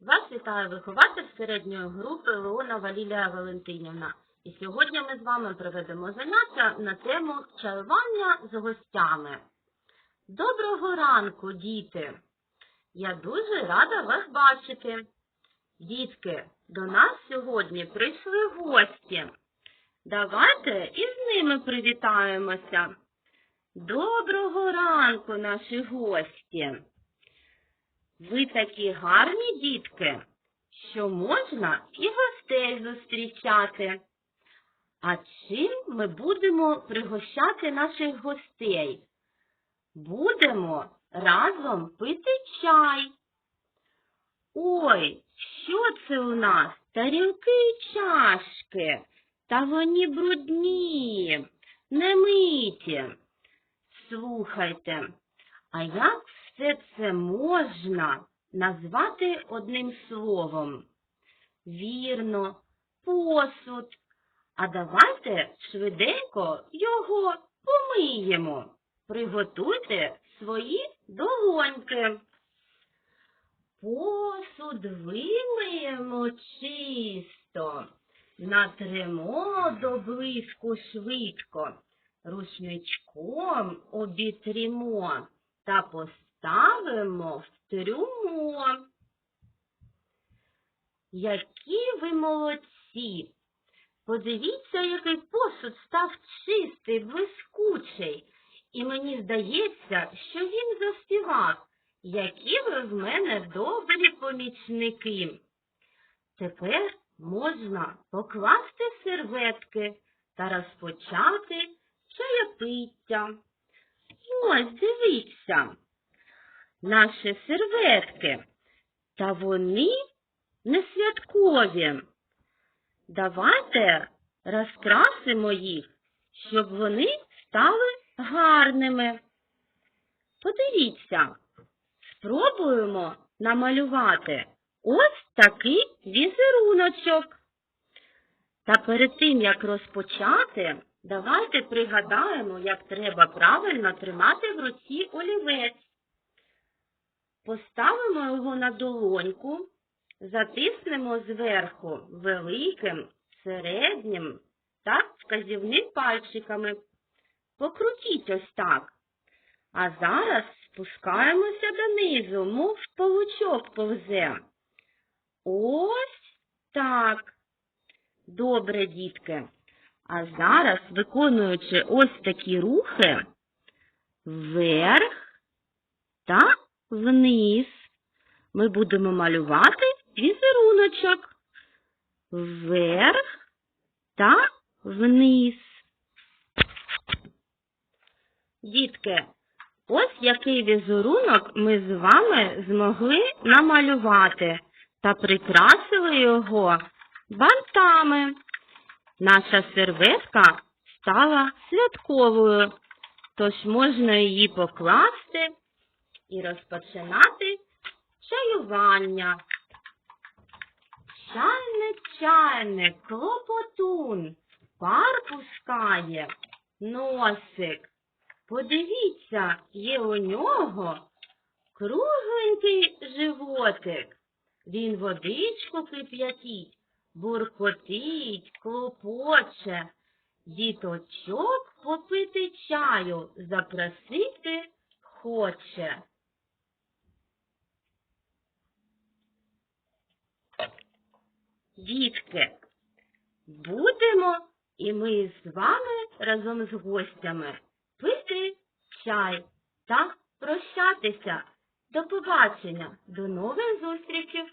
Вас вітає вихователь середньої групи Леонова Лілія Валентинівна. І сьогодні ми з вами проведемо заняття на тему чаювання з гостями. Доброго ранку, діти! Я дуже рада вас бачити. Дітки, до нас сьогодні прийшли гості. Давайте і з ними привітаємося. Доброго ранку, наші гості! Ви такі гарні дітки, що можна і гостей зустрічати. А чим ми будемо пригощати наших гостей? Будемо разом пити чай. Ой, що це у нас? Тарілки і чашки. Та вони брудні, не миті. Слухайте, а як все це можна назвати одним словом? Вірно, посуд. А давайте швиденько його помиємо. Приготуйте свої долоньки. Посуд вимиємо чисто, натримо до блиску швидко, рушничком обітрімо та поставимо в трюмо. Які ви молодці! Подивіться, який посуд став чистий, блискучий, і мені здається, що він заспівав. Які ви в мене добрі помічники. Тепер можна покласти серветки та розпочати чаєпиття. Ось, дивіться, наші серветки, та вони не святкові. Давайте розкрасимо їх, щоб вони стали гарними. Подивіться, спробуємо намалювати ось такий візеруночок. Та перед тим, як розпочати, давайте пригадаємо, як треба правильно тримати в руці олівець. Поставимо його на долоньку, затиснемо зверху великим, середнім та вказівним пальчиками. Покрутіть ось так. А зараз спускаємося донизу, мов павучок повзе. Ось так. Добре, дітки. А зараз, виконуючи ось такі рухи, вверх вниз, ми будемо малювати візеруночок. Вверх та вниз. Дітки, ось який візерунок ми з вами змогли намалювати та прикрасили його бантами. Наша серветка стала святковою, тож можна її покласти і розпочинати чаювання. Чайник, чайник, клопотун, пар пускає, носик. Подивіться, є у нього кругленький животик. Він водичку кип'ятить, буркотить, клопоче. Діточок попити чаю запросити хоче. Дітки, будемо і ми з вами разом з гостями пити чай та прощатися. До побачення, до нових зустрічей!